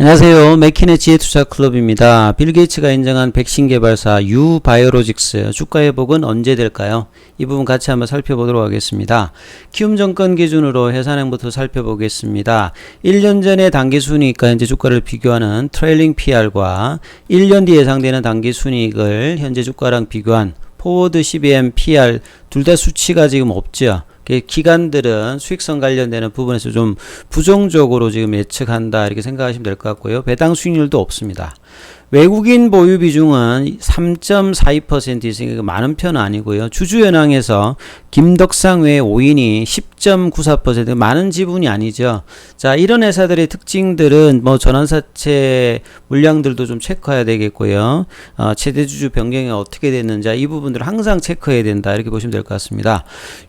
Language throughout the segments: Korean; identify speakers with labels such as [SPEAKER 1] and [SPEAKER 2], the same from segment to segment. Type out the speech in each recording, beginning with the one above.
[SPEAKER 1] 안녕하세요. 맥킨의 지혜투자 클럽입니다. 빌 게이츠가 인정한 백신 개발사 유바이오로직스 주가 회복은 언제 될까요? 이 부분 같이 한번 살펴보도록 하겠습니다. 키움 정권 기준으로 회사은행부터 살펴보겠습니다. 1년 전에 단기 순이익과 현재 주가를 비교하는 트레일링 PR과 1년 뒤 예상되는 단기 순이익을 현재 주가랑 비교한 포워드 CBM PR 둘 다 수치가 지금 없죠. 그 기관들은 수익성 관련되는 부분에서 좀 부정적으로 지금 예측한다 이렇게 생각하시면 될 것 같고요. 배당 수익률도 없습니다. 외국인 보유 비중은 3.42% 있으니까 많은 편은 아니고요. 주주연항에서 김덕상 외 5인이 10.94% 많은 지분이 아니죠. 자, 이런 회사들의 특징들은 뭐 전환사채 물량들도 좀 체크해야 되겠고요. 어, 최대 주주 변경이 어떻게 됐는지 이 부분들 항상 체크해야 된다. 이렇게 보시면 될 것 같습니다.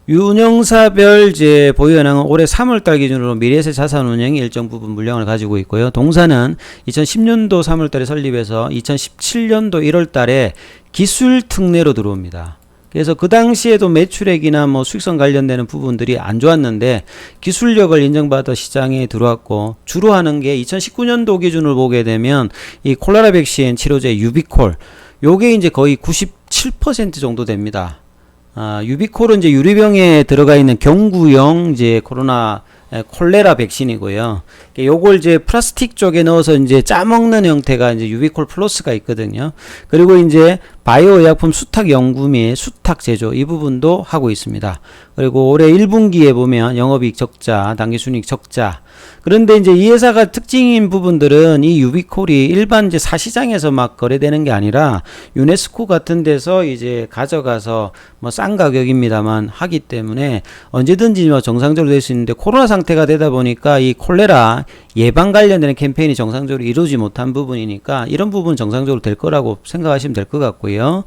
[SPEAKER 1] 운영사별 이제 보유연항은 올해 3월달 기준으로 미래세 자산운영이 일정 부분 물량을 가지고 있고요. 동사는 2010년도 3월달에 설립해서 2017년도 1월 달에 기술 특례로 들어옵니다. 그래서 그 당시에도 매출액이나 뭐 수익성 관련되는 부분들이 안 좋았는데 기술력을 인정받아 시장에 들어왔고 주로 하는 게 2019년도 기준을 보게 되면 이 콜라라 백신 치료제 유비콜 요게 이제 거의 97% 정도 됩니다. 아, 유비콜은 이제 유리병에 들어가 있는 경구용 이제 코로나 에, 콜레라 백신이고요. 요걸 이제 플라스틱 쪽에 넣어서 이제 짜먹는 형태가 이제 유비콜 플러스가 있거든요. 그리고 이제 바이오 의약품 수탁 연구 및 수탁 제조 이 부분도 하고 있습니다. 그리고 올해 1분기에 보면 영업이익 적자, 당기순이익 적자. 그런데 이제 이 회사가 특징인 부분들은 이 유비콜이 일반 이제 사시장에서 막 거래되는 게 아니라 유네스코 같은 데서 이제 가져가서 뭐 싼 가격입니다만 하기 때문에 언제든지 뭐 정상적으로 될 수 있는데 코로나 상태가 되다 보니까 이 콜레라 예방 관련되는 캠페인이 정상적으로 이루어지 못한 부분이니까 이런 부분 정상적으로 될 거라고 생각하시면 될 것 같고요.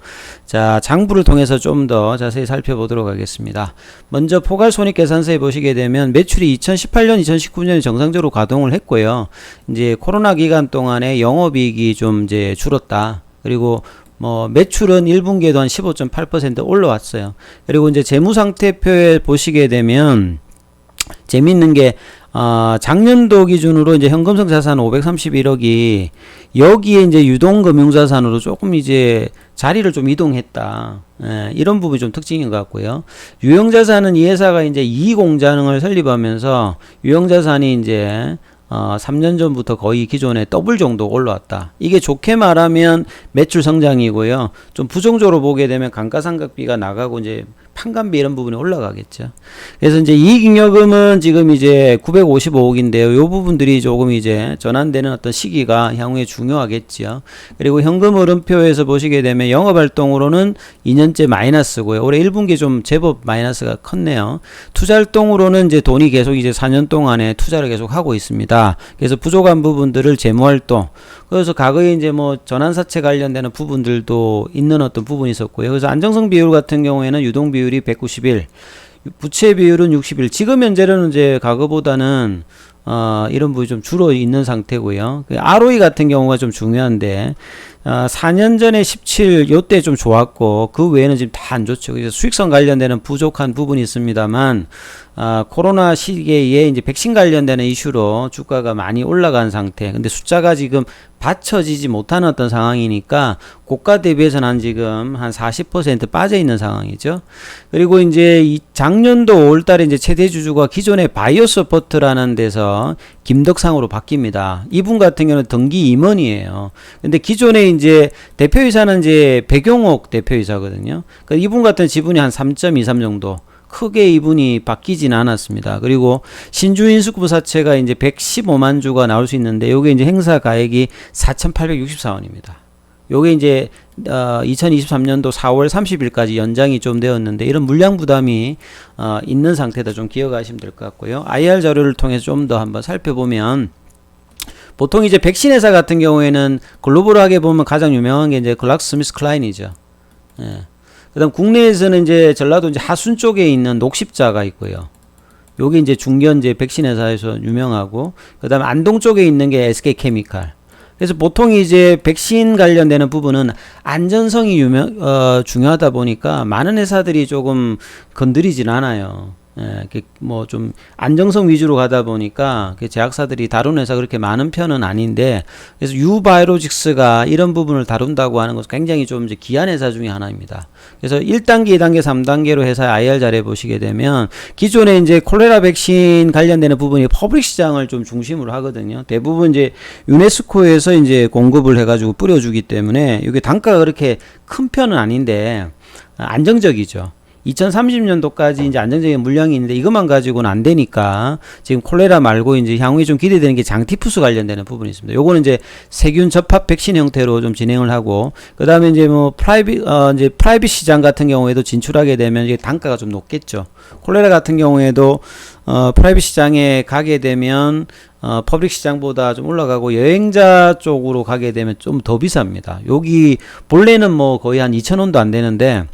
[SPEAKER 1] 자, 장부를 통해서 좀 더 자세히 살펴보도록 하겠습니다. 먼저 포괄 손익 계산서에 보시게 되면 매출이 2018년, 2019년에 정상적으로 가동을 했고요. 이제 코로나 기간 동안에 영업이익이 좀 이제 줄었다. 그리고 뭐 매출은 1분기에도 한 15.8% 올라왔어요. 그리고 이제 재무상태표에 보시게 되면 재밌는 게 어, 작년도 기준으로 이제 현금성 자산 531억이 여기에 이제 유동금융자산으로 조금 이제 자리를 좀 이동했다. 예, 이런 부분이 좀 특징인 것 같고요. 유형자산은 이 회사가 이제 이공장을 설립하면서 유형자산이 이제 어, 3년 전부터 거의 기존에 더블 정도 올라왔다. 이게 좋게 말하면 매출 성장이고요. 좀 부정적으로 보게 되면 감가상각비가 나가고 이제 판관비 이런 부분이 올라가겠죠. 그래서 이제 이익잉여금은 지금 이제 955억인데요. 요 부분들이 조금 이제 전환되는 어떤 시기가 향후에 중요하겠죠. 그리고 현금 흐름표에서 보시게 되면 영업활동으로는 2년째 마이너스고요. 올해 1분기 좀 제법 마이너스가 컸네요. 투자활동으로는 이제 돈이 계속 이제 4년 동안에 투자를 계속 하고 있습니다. 그래서 부족한 부분들을 재무활동, 그래서 과거에 이제 뭐 전환사채 관련되는 부분들도 있는 어떤 부분이 있었고요. 그래서 안정성 비율 같은 경우에는 유동 비율이 191, 부채 비율은 61. 지금 현재는 이제 과거보다는 어, 이런 부분이 좀 줄어 있는 상태고요. 그 ROE 같은 경우가 좀 중요한데 어, 4년 전에 17 요때 좀 좋았고 그 외에는 지금 다 안 좋죠. 그래서 수익성 관련되는 부족한 부분이 있습니다만 아, 코로나 시기에 이제 백신 관련되는 이슈로 주가가 많이 올라간 상태. 근데 숫자가 지금 받쳐지지 못하는 어떤 상황이니까 고가 대비해서는 한 지금 한 40% 빠져 있는 상황이죠. 그리고 이제 이 작년도 5월 달에 이제 최대 주주가 기존의 바이오 서포트라는 데서 김덕상으로 바뀝니다. 이분 같은 경우는 등기 임원이에요. 근데 기존에 이제 대표이사는 이제 백용옥 대표이사거든요. 그러니까 이분 같은 지분이 한 3.23 정도. 크게 이분이 바뀌지는 않았습니다. 그리고 신주인 수급 사채가 이제 115만 주가 나올 수 있는데 요게 이제 행사 가액이 4,864원입니다. 요게 이제 어 2023년도 4월 30일까지 연장이 좀 되었는데 이런 물량 부담이 어 있는 상태다 좀 기억하시면 될 것 같고요. IR 자료를 통해서 좀 더 한번 살펴보면 보통 이제 백신 회사 같은 경우에는 글로벌하게 보면 가장 유명한 게 이제 글락 스미스 클라인이죠. 예. 그다음 국내에서는 이제 전라도 이제 하순 쪽에 있는 녹십자가 있고요. 요게 이제 중견 이제 백신 회사에서 유명하고 그다음 안동 쪽에 있는 게 SK 케미칼. 그래서 보통 이제 백신 관련되는 부분은 안전성이 유명 어 중요하다 보니까 많은 회사들이 조금 건드리진 않아요. 예, 뭐 좀 안정성 위주로 가다 보니까 그 제약사들이 다루는 회사 그렇게 많은 편은 아닌데 그래서 유바이로직스가 이런 부분을 다룬다고 하는 것은 굉장히 좀 이제 귀한 회사 중에 하나입니다. 그래서 1단계, 2단계, 3단계로 회사 IR 잘해 보시게 되면 기존에 이제 콜레라 백신 관련되는 부분이 퍼블릭 시장을 좀 중심으로 하거든요. 대부분 이제 유네스코에서 이제 공급을 해가지고 뿌려주기 때문에 이게 단가가 그렇게 큰 편은 아닌데 안정적이죠. 2030년도까지 이제 안정적인 물량이 있는데 이것만 가지고는 안 되니까 지금 콜레라 말고 이제 향후에 좀 기대되는 게 장티푸스 관련되는 부분이 있습니다. 요거는 이제 세균 접합 백신 형태로 좀 진행을 하고 그다음에 이제 뭐 프라이빗 어 이제 프라이빗 시장 같은 경우에도 진출하게 되면 이게 단가가 좀 높겠죠. 콜레라 같은 경우에도 어 프라이빗 시장에 가게 되면 어, 퍼블릭 시장보다 좀 올라가고 여행자 쪽으로 가게 되면 좀 더 비쌉니다. 여기 본래는 뭐 거의 한 2,000원도 안 되는데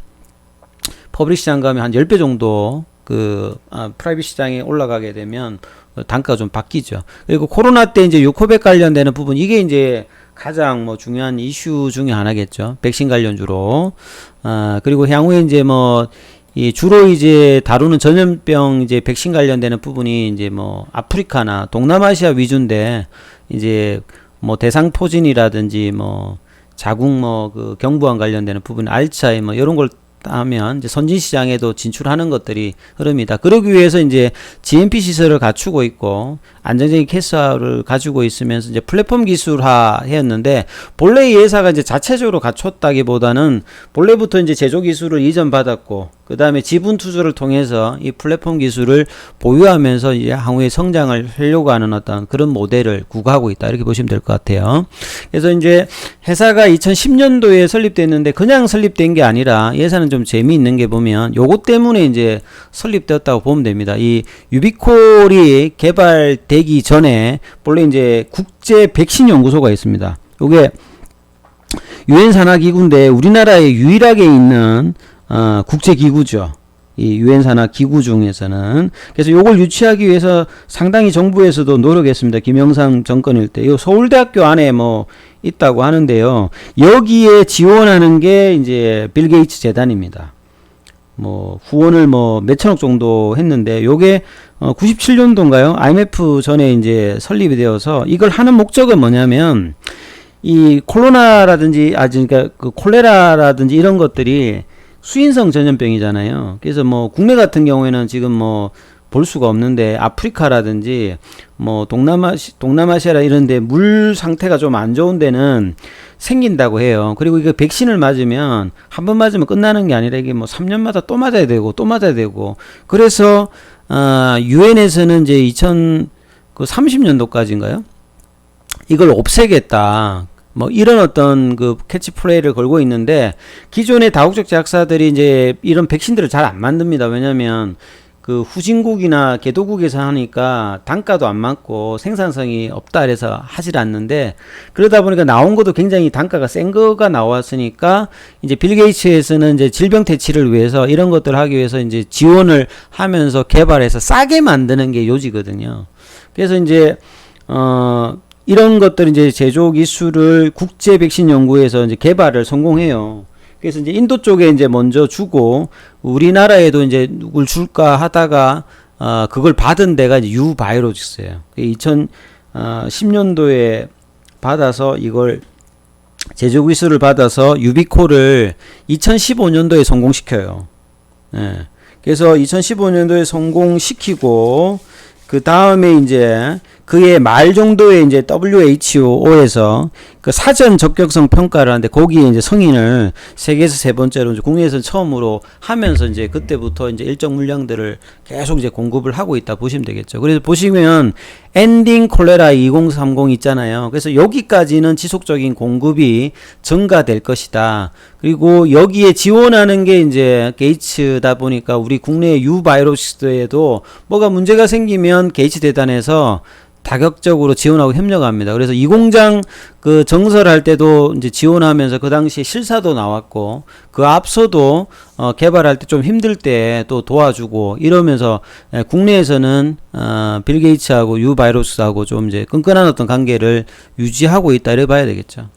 [SPEAKER 1] 퍼블릭 시장 가면 한 10배 정도 그 아, 프라이빗 시장에 올라가게 되면 단가가 좀 바뀌죠. 그리고 코로나 때 이제 요코백 관련되는 부분 이게 이제 가장 뭐 중요한 이슈 중에 하나겠죠. 백신 관련주로. 아, 그리고 향후에 이제 뭐 이 주로 이제 다루는 전염병 이제 백신 관련되는 부분이 이제 뭐 아프리카나 동남아시아 위주인데 이제 뭐 대상포진이라든지 뭐 자궁 뭐 그 경부암 관련되는 부분 알츠하이머 이런 걸 하면 이제 선진 시장에도 진출하는 것들이 흐릅니다. 그러기 위해서 이제 GMP 시설을 갖추고 있고 안정적인 캐스화를 가지고 있으면서 이제 플랫폼 기술화 했는데 본래 이 회사가 이제 자체적으로 갖췄다기보다는 본래부터 이제 제조 기술을 이전받았고 그 다음에 지분 투자를 통해서 이 플랫폼 기술을 보유하면서 이제 향후에 성장을 하려고 하는 어떤 그런 모델을 구가하고 있다 이렇게 보시면 될 것 같아요. 그래서 이제 회사가 2010년도에 설립됐는데 그냥 설립된 게 아니라 예산은 좀 재미있는 게 보면 요것 때문에 이제 설립되었다고 보면 됩니다. 이 유비콜이 개발 되기 전에 본래 이제 국제 백신 연구소가 있습니다. 요게 유엔 산하 기구인데 우리나라에 유일하게 있는 어, 국제 기구죠. 이 유엔 산하 기구 중에서는 그래서 요걸 유치하기 위해서 상당히 정부에서도 노력했습니다. 김영삼 정권일 때. 요 서울대학교 안에 뭐 있다고 하는데요. 여기에 지원하는 게 이제 빌 게이츠 재단입니다. 뭐 후원을 뭐 몇천억 정도 했는데 요게 어 97년도인가요? IMF 전에 이제 설립이 되어서 이걸 하는 목적은 뭐냐면 이 코로나라든지 아 그러니까 그 콜레라라든지 이런 것들이 수인성 전염병이잖아요. 그래서 뭐 국내 같은 경우에는 지금 뭐 볼 수가 없는데 아프리카라든지 뭐 동남아시 동남아시아라 이런데 물 상태가 좀 안 좋은 데는 생긴다고 해요. 그리고 이거 백신을 맞으면 한 번 맞으면 끝나는 게 아니라 이게 뭐 3년마다 또 맞아야 되고 또 맞아야 되고 그래서 어 유엔에서는 이제 2030년도까지인가요? 이걸 없애겠다. 뭐 이런 어떤 그 캐치플레이를 걸고 있는데 기존의 다국적 제약사들이 이제 이런 백신들을 잘 안 만듭니다. 왜냐면 그 후진국이나 개도국에서 하니까 단가도 안 맞고 생산성이 없다 그래서 하질 않는데 그러다 보니까 나온 것도 굉장히 단가가 센 거가 나왔으니까 이제 빌 게이츠에서는 이제 질병 퇴치를 위해서 이런 것들을 하기 위해서 이제 지원을 하면서 개발해서 싸게 만드는 게 요지거든요. 그래서 이제 어 이런 것들 이제 제조 기술을 국제 백신 연구에서 이제 개발을 성공해요. 그래서 이제 인도 쪽에 이제 먼저 주고 우리나라에도 이제 누굴 줄까 하다가 어 그걸 받은 데가 이제 유바이오로직스예요. 2010년도에 받아서 이걸 제조 기술을 받아서 유비코를 2015년도에 성공시켜요. 예. 그래서 2015년도에 성공시키고 그 다음에 이제 그의 말 정도의 이제 WHO에서 그 사전 적격성 평가를 하는데 거기에 이제 성인을 세계에서 세 번째로 이제 국내에서 처음으로 하면서 이제 그때부터 이제 일정 물량들을 계속 이제 공급을 하고 있다 보시면 되겠죠. 그래서 보시면 엔딩 콜레라 2030 있잖아요. 그래서 여기까지는 지속적인 공급이 증가될 것이다. 그리고 여기에 지원하는 게 이제 게이츠다 보니까 우리 국내 유바이러시스에도 뭐가 문제가 생기면 게이츠 대단에서 다격적으로 지원하고 협력합니다. 그래서 이 공장 그 정설할 때도 이제 지원하면서 그 당시에 실사도 나왔고 그 앞서도 어 개발할 때 좀 힘들 때 또 도와주고 이러면서 예, 국내에서는 어빌 게이츠하고 유 바이러스하고 좀 이제 끈끈한 어떤 관계를 유지하고 있다 이래 봐야 되겠죠.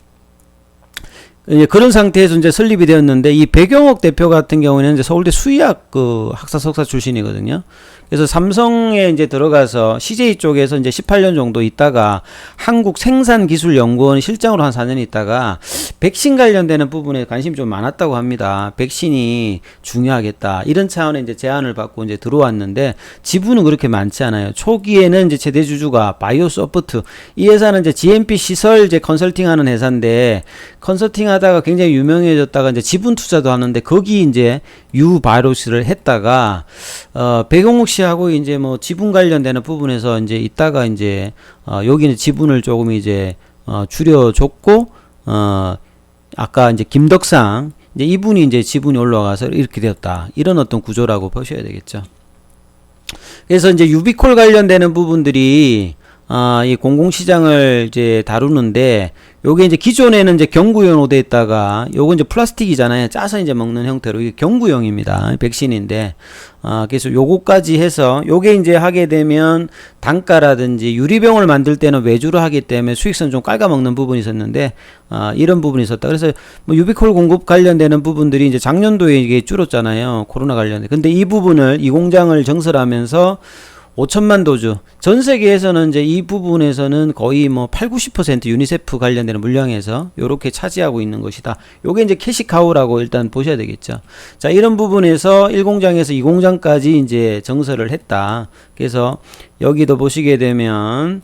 [SPEAKER 1] 이제 그런 상태에서 이제 설립이 되었는데 이 배경옥 대표 같은 경우에는 이제 서울대 수의학 그 학사 석사 출신이거든요. 그래서 삼성에 이제 들어가서 CJ 쪽에서 이제 18년 정도 있다가 한국 생산기술연구원 실장으로 한 4년 있다가 백신 관련되는 부분에 관심이 좀 많았다고 합니다. 백신이 중요하겠다. 이런 차원의 이제 제안을 받고 이제 들어왔는데 지분은 그렇게 많지 않아요. 초기에는 이제 최대 주주가 바이오소프트 이 회사는 이제 GMP 시설 이제 컨설팅하는 회사인데 컨설팅하다가 굉장히 유명해졌다가 이제 지분 투자도 하는데 거기 이제 유바이러스를 했다가 어 배경욱 씨하고 이제 뭐 지분 관련되는 부분에서 이제 있다가 이제 어 여기는 지분을 조금 이제 어 줄여줬고 어 아까 이제 김덕상 이제 이분이 이제 지분이 올라가서 이렇게 되었다 이런 어떤 구조라고 보셔야 되겠죠. 그래서 이제 유비콜 관련되는 부분들이 아, 이 공공시장을 이제 다루는데, 요게 이제 기존에는 이제 경구용으로 돼 있다가, 요거 이제 플라스틱이잖아요. 짜서 이제 먹는 형태로, 이게 경구용입니다. 백신인데, 아, 그래서 요거까지 해서, 요게 이제 하게 되면 단가라든지 유리병을 만들 때는 외주로 하기 때문에 수익성 좀 깔아먹는 부분이 있었는데, 아, 이런 부분이 있었다. 그래서 뭐 유비콜 공급 관련되는 부분들이 이제 작년도에 이게 줄었잖아요. 코로나 관련돼. 근데 이 부분을, 이 공장을 정설하면서 5천만 도주. 전 세계에서는 이제 이 부분에서는 거의 뭐 8, 90% 유니세프 관련되는 물량에서 요렇게 차지하고 있는 것이다. 요게 이제 캐시카우라고 일단 보셔야 되겠죠. 자, 이런 부분에서 1공장에서 2공장까지 이제 정설을 했다. 그래서 여기도 보시게 되면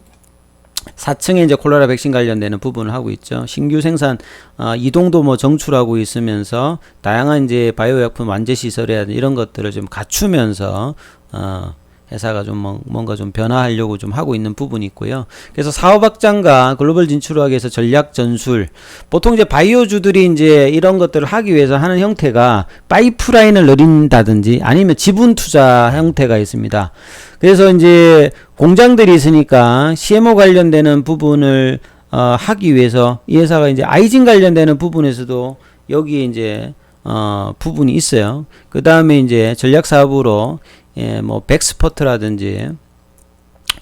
[SPEAKER 1] 4층에 이제 콜레라 백신 관련되는 부분을 하고 있죠. 신규 생산 어, 이동도 뭐 정출하고 있으면서 다양한 이제 바이오 약품 완제 시설이라 이런 것들을 좀 갖추면서 어, 회사가 좀 뭔가 좀 변화하려고 좀 하고 있는 부분이 있고요. 그래서 사업 확장과 글로벌 진출을 하기 위해서 전략 전술. 보통 이제 바이오주들이 이제 이런 것들을 하기 위해서 하는 형태가 파이프라인을 늘린다든지 아니면 지분 투자 형태가 있습니다. 그래서 이제 공장들이 있으니까 CMO 관련되는 부분을 어, 하기 위해서 이 회사가 이제 아이진 관련되는 부분에서도 여기에 이제 어, 부분이 있어요. 그 다음에 이제 전략 사업으로 예, 뭐 백스퍼트라든지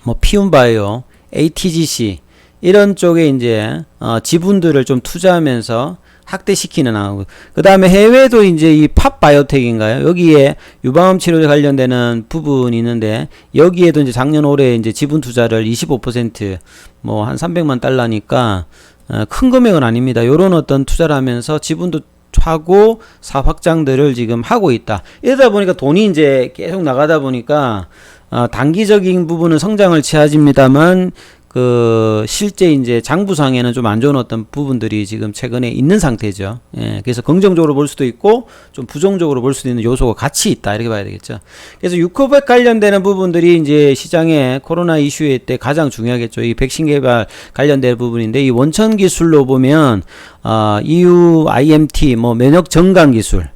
[SPEAKER 1] 뭐 피움바이오, ATGC 이런 쪽에 이제 어, 지분들을 좀 투자하면서 확대시키는 하고 그 다음에 해외도 이제 이 팝 바이오텍인가요? 여기에 유방암 치료에 관련되는 부분이 있는데 여기에도 이제 작년 올해 이제 지분 투자를 25%뭐 한 300만 달러니까 어, 큰 금액은 아닙니다. 요런 어떤 투자를 하면서 지분도 하고 사업 확장들을 지금 하고 있다. 이러다 보니까 돈이 이제 계속 나가다 보니까 어, 단기적인 부분은 성장을 취하집니다만 그 실제 이제 장부상에는 좀 안 좋은 어떤 부분들이 지금 최근에 있는 상태죠. 예, 그래서 긍정적으로 볼 수도 있고 좀 부정적으로 볼 수도 있는 요소가 같이 있다 이렇게 봐야 되겠죠. 그래서 유코백 관련되는 부분들이 이제 시장에 코로나 이슈에 때 가장 중요하겠죠. 이 백신 개발 관련된 부분인데 이 원천 기술로 보면 어, EU IMT 뭐 면역 정강 기술,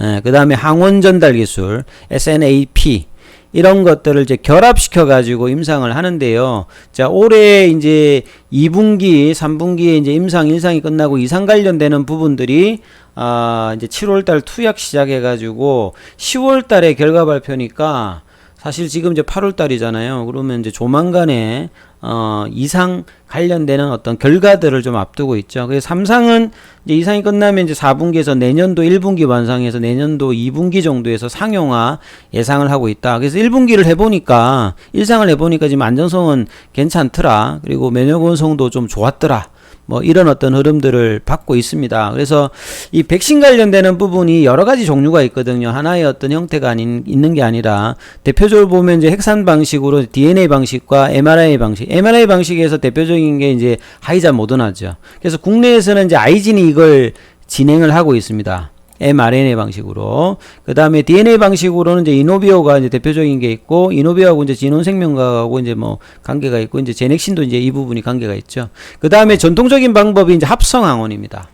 [SPEAKER 1] 예, 그 다음에 항원 전달 기술, SNAP 이런 것들을 이제 결합시켜 가지고 임상을 하는데요. 자, 올해 이제 2분기, 3분기에 이제 임상 1상이 끝나고 이상 관련되는 부분들이 아, 이제 7월 달 투약 시작해 가지고 10월 달에 결과 발표니까 사실 지금 이제 8월 달이잖아요. 그러면 이제 조만간에 어, 이상 관련되는 어떤 결과들을 좀 앞두고 있죠. 그래서 삼상은 이제 이상이 끝나면 이제 4분기에서 내년도 1분기 완성해서 내년도 2분기 정도에서 상용화 예상을 하고 있다. 그래서 1분기를 해보니까, 일상을 해보니까 지금 안정성은 괜찮더라. 그리고 면역 원성도 좀 좋았더라. 뭐 이런 어떤 흐름들을 받고 있습니다. 그래서 이 백신 관련되는 부분이 여러 가지 종류가 있거든요. 하나의 어떤 형태가 아닌 있는 게 아니라 대표적으로 보면 이제 핵산 방식으로 DNA 방식과 mRNA 방식. mRNA 방식에서 대표적인 게 이제 하이자 모더나죠. 그래서 국내에서는 이제 아이진이 이걸 진행을 하고 있습니다. mRNA 방식으로. 그 다음에 DNA 방식으로는 이제 이노비오가 이제 대표적인 게 있고, 이노비오하고 이제 진원생명과하고 이제 뭐 관계가 있고, 이제 제넥신도 이제 이 부분이 관계가 있죠. 그 다음에 전통적인 방법이 이제 합성항원입니다.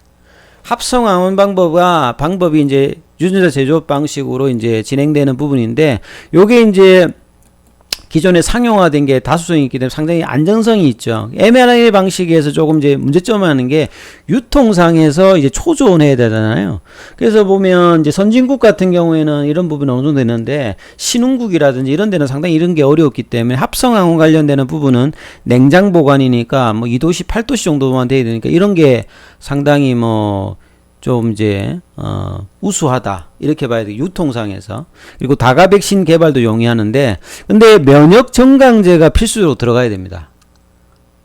[SPEAKER 1] 합성항원 방법과 방법이 이제 유전자 제조업 방식으로 이제 진행되는 부분인데, 요게 이제 기존에 상용화된 게 다수성이 있기 때문에 상당히 안정성이 있죠. mRNA 방식에서 조금 이제 문제점 하는 게 유통상에서 이제 초조해야 되잖아요. 그래서 보면 이제 선진국 같은 경우에는 이런 부분이 어느 정도 되는데 신흥국이라든지 이런 데는 상당히 이런 게 어려웠기 때문에 합성항원 관련되는 부분은 냉장 보관이니까 뭐 2도시, 8도시 정도만 돼야 되니까 이런 게 상당히 뭐 좀 이제 어 우수하다. 이렇게 봐야 돼 유통상에서. 그리고 다가 백신 개발도 용이하는데 근데 면역 정강제가 필수로 들어가야 됩니다.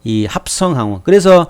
[SPEAKER 1] 이 합성 항원. 그래서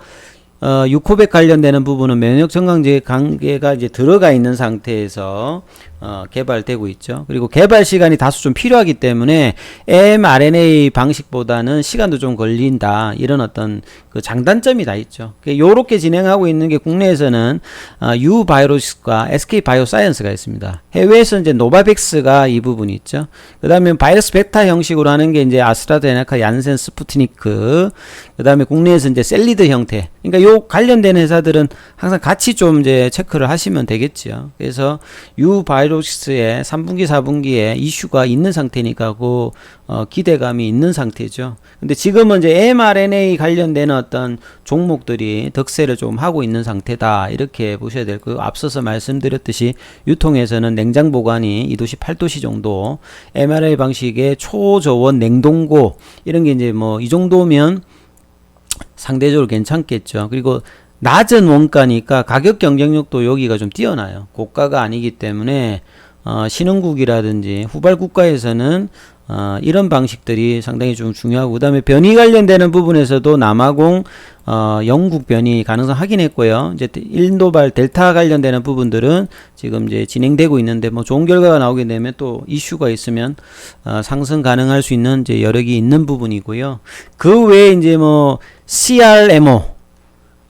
[SPEAKER 1] 어, 유코백 관련되는 부분은 면역 정강제 관계가 이제 들어가 있는 상태에서 어, 개발되고 있죠. 그리고 개발 시간이 다소 좀 필요하기 때문에 mRNA 방식보다는 시간도 좀 걸린다. 이런 어떤 그 장단점이 다 있죠. 요렇게 진행하고 있는 게 국내에서는 어, 유바이오로스과 SK 바이오사이언스가 있습니다. 해외에서 이제 노바백스가 이 부분이 있죠. 그다음에 바이러스 베타 형식으로 하는 게 이제 아스트라제네카, 얀센, 스푸트니크. 그다음에 국내에서 이제 셀리드 형태. 그러니까 요 관련된 회사들은 항상 같이 좀 이제 체크를 하시면 되겠죠. 그래서 유바이 바이오로시스의 3분기, 4분기에 이슈가 있는 상태니까 그 어, 기대감이 있는 상태죠. 근데 지금은 이제 mRNA 관련된 어떤 종목들이 덕세를 좀 하고 있는 상태다. 이렇게 보셔야 될 거고 앞서서 말씀드렸듯이 유통에서는 냉장 보관이 2도시, 8도시 정도 mRNA 방식의 초저온 냉동고 이런 게 이제 뭐 이 정도면 상대적으로 괜찮겠죠. 그리고 낮은 원가니까 가격 경쟁력도 여기가 좀 뛰어나요. 고가가 아니기 때문에 어, 신흥국이라든지 후발 국가에서는 어, 이런 방식들이 상당히 좀 중요하고 그다음에 변이 관련되는 부분에서도 남아공 어, 영국 변이 가능성 확인했고요. 이제 인도발 델타 관련되는 부분들은 지금 이제 진행되고 있는데 뭐 좋은 결과가 나오게 되면 또 이슈가 있으면 어, 상승 가능할 수 있는 이제 여력이 있는 부분이고요. 그 외에 이제 뭐 CRMO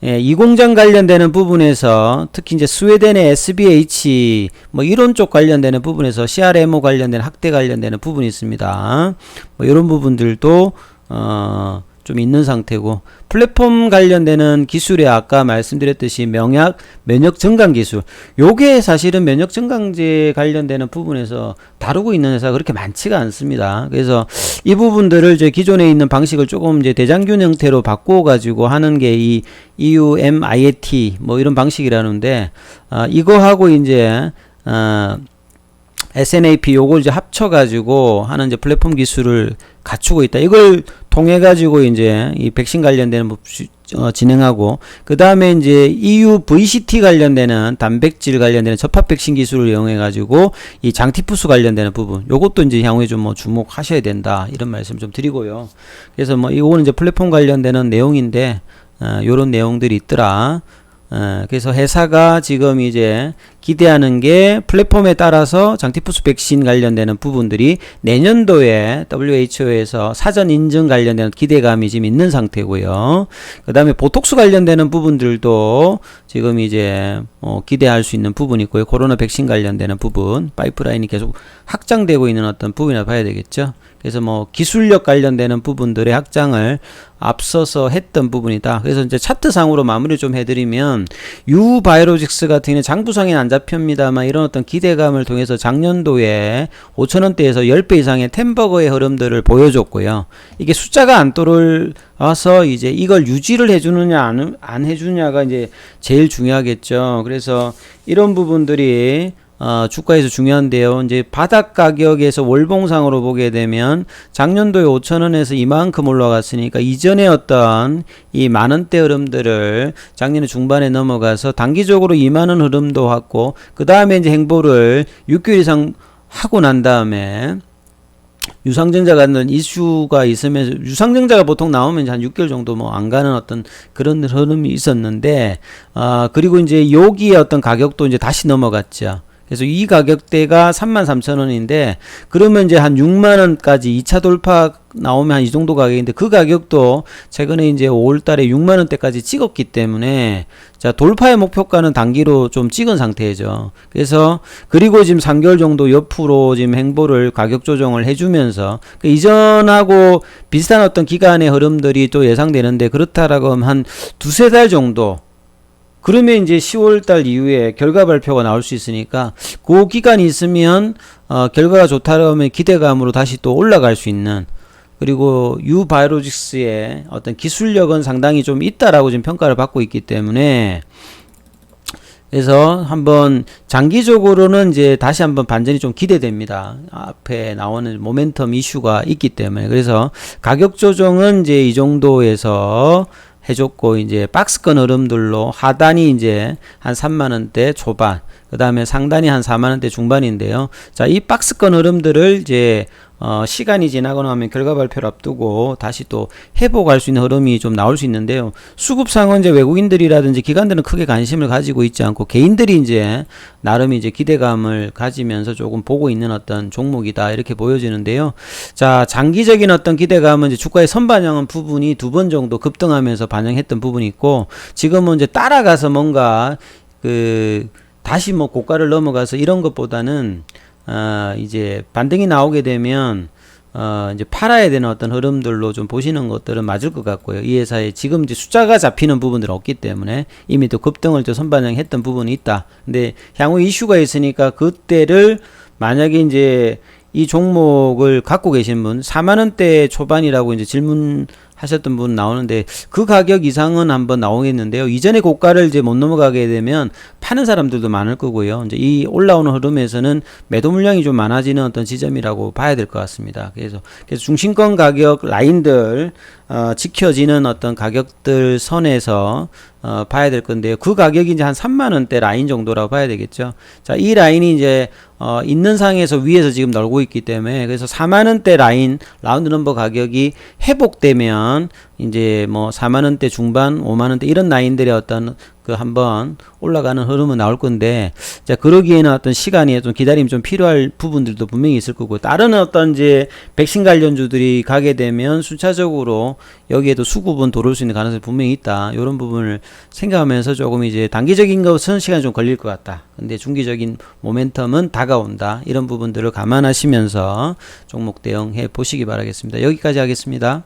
[SPEAKER 1] 예, 이 공장 관련되는 부분에서 특히 이제 스웨덴의 SBH 뭐 이런 쪽 관련되는 부분에서 CRMO 관련된 학대 관련되는 부분이 있습니다. 뭐 이런 부분들도 어 좀 있는 상태고 플랫폼 관련되는 기술에 아까 말씀드렸듯이 명약 면역 증강 기술 요게 사실은 면역 증강제 관련되는 부분에서 다루고 있는 회사가 그렇게 많지가 않습니다. 그래서 이 부분들을 이제 기존에 있는 방식을 조금 이제 대장균 형태로 바꿔 가지고 하는 게 이 EUMIAT 뭐 이런 방식이라는데 아 이거하고 이제 아 SNAP 요걸 이제 합쳐가지고 하는 이제 플랫폼 기술을 갖추고 있다. 이걸 통해 가지고 이제 이 백신 관련되는 어, 진행하고 그 다음에 이제 EU VCT 관련되는 단백질 관련되는 접합 백신 기술을 이용해 가지고 이 장티푸스 관련되는 부분 요것도 이제 향후에 좀 뭐 주목하셔야 된다 이런 말씀 좀 드리고요. 그래서 뭐 이거는 이제 플랫폼 관련되는 내용인데 어, 요런 내용들이 있더라. 어, 그래서 회사가 지금 이제 기대하는 게 플랫폼에 따라서 장티푸스 백신 관련되는 부분들이 내년도에 WHO에서 사전 인증 관련되는 기대감이 지금 있는 상태고요. 그 다음에 보톡스 관련되는 부분들도 지금 이제 어, 기대할 수 있는 부분이 있고요. 코로나 백신 관련되는 부분, 파이프라인이 계속 확장되고 있는 어떤 부분이라 봐야 되겠죠. 그래서 뭐 기술력 관련되는 부분들의 확장을 앞서서 했던 부분이다. 그래서 이제 차트상으로 마무리 좀 해드리면 유바이오로직스 같은 경우는 장부상에는 안 잡힙니다만 이런 어떤 기대감을 통해서 작년도에 5천원대에서 10배 이상의 템버거의 흐름들을 보여줬고요. 이게 숫자가 안 떠올라서 이제 이걸 유지를 해주느냐 안, 안 해주느냐가 이제 제일 중요하겠죠. 그래서 이런 부분들이 어, 주가에서 중요한데요. 이제 바닥 가격에서 월봉상으로 보게 되면 작년도에 5천 원에서 이만큼 올라갔으니까 이전에 어떤 이 만 원대 흐름들을 작년에 중반에 넘어가서 단기적으로 2만 원 흐름도 왔고 그 다음에 이제 행보를 6개월 이상 하고 난 다음에 유상증자 같은 이슈가 있으면서 유상증자가 보통 나오면 한 6개월 정도 뭐 안 가는 어떤 그런 흐름이 있었는데 아 그리고 이제 여기에 어떤 가격도 이제 다시 넘어갔죠. 그래서 이 가격대가 33,000원인데 그러면 이제 한 6만 원까지 2차 돌파 나오면 한 이 정도 가격인데 그 가격도 최근에 이제 5월 달에 6만 원대까지 찍었기 때문에 자, 돌파의 목표가는 단기로 좀 찍은 상태죠. 그래서 그리고 지금 3개월 정도 옆으로 지금 행보를 가격 조정을 해 주면서 그 이전하고 비슷한 어떤 기간의 흐름들이 또 예상되는데 그렇다라고 하면 한 두세 달 정도 그러면 이제 10월 달 이후에 결과 발표가 나올 수 있으니까 그 기간이 있으면 어, 결과가 좋다면 기대감으로 다시 또 올라갈 수 있는 그리고 유바이오로직스의 어떤 기술력은 상당히 좀 있다라고 지금 평가를 받고 있기 때문에 그래서 한번 장기적으로는 이제 다시 한번 반전이 좀 기대됩니다. 앞에 나오는 모멘텀 이슈가 있기 때문에 그래서 가격 조정은 이제 이 정도에서 해줬고 이제 박스권 흐름들로 하단이 이제 한 3만 원대 초반, 그 다음에 상단이 한 4만 원대 중반인데요. 자, 이 박스권 흐름들을 이제 어, 시간이 지나고 나면 결과 발표를 앞두고 다시 또 회복할 수 있는 흐름이 좀 나올 수 있는데요. 수급상은 이제 외국인들이라든지 기관들은 크게 관심을 가지고 있지 않고 개인들이 이제 나름 이제 기대감을 가지면서 조금 보고 있는 어떤 종목이다 이렇게 보여지는데요. 자, 장기적인 어떤 기대감은 이제 주가의 선반영한 부분이 두 번 정도 급등하면서 반영했던 부분이 있고 지금은 이제 따라가서 뭔가 그 다시 뭐 고가를 넘어가서 이런 것보다는 어, 이제 반등이 나오게 되면 어, 이제 팔아야 되는 어떤 흐름들로 좀 보시는 것들은 맞을 것 같고요. 이 회사에 지금 이제 숫자가 잡히는 부분들은 없기 때문에 이미 또 급등을 또 선반영했던 부분이 있다. 근데 향후 이슈가 있으니까 그때를 만약에 이제 이 종목을 갖고 계신 분 4만 원대 초반이라고 이제 질문 하셨던 분 나오는데 그 가격 이상은 한번 나오겠는데요. 이전에 고가를 이제 못 넘어가게 되면 파는 사람들도 많을 거고요. 이제 이 올라오는 흐름에서는 매도 물량이 좀 많아지는 어떤 지점이라고 봐야 될 것 같습니다. 그래서 그래서 중심권 가격 라인들 어, 지켜지는 어떤 가격들 선에서 어, 봐야 될 건데요. 그 가격이 이제 한 3만 원대 라인 정도라고 봐야 되겠죠. 자, 이 라인이 이제 어, 있는 상에서 위에서 지금 놀고 있기 때문에 그래서 4만 원대 라인 라운드 넘버 가격이 회복되면 이제 뭐 4만 원대 중반, 5만 원대 이런 라인들의 어떤 그 한번 올라가는 흐름은 나올 건데 자 그러기에는 어떤 시간이 좀 기다림 좀 필요할 부분들도 분명히 있을 거고 다른 어떤 이제 백신 관련주들이 가게 되면 순차적으로 여기에도 수급은 돌을 수 있는 가능성이 분명히 있다. 이런 부분을 생각하면서 조금 이제 단기적인 것은 시간이 좀 걸릴 것 같다. 근데 중기적인 모멘텀은 다가온다. 이런 부분들을 감안하시면서 종목 대응해 보시기 바라겠습니다. 여기까지 하겠습니다.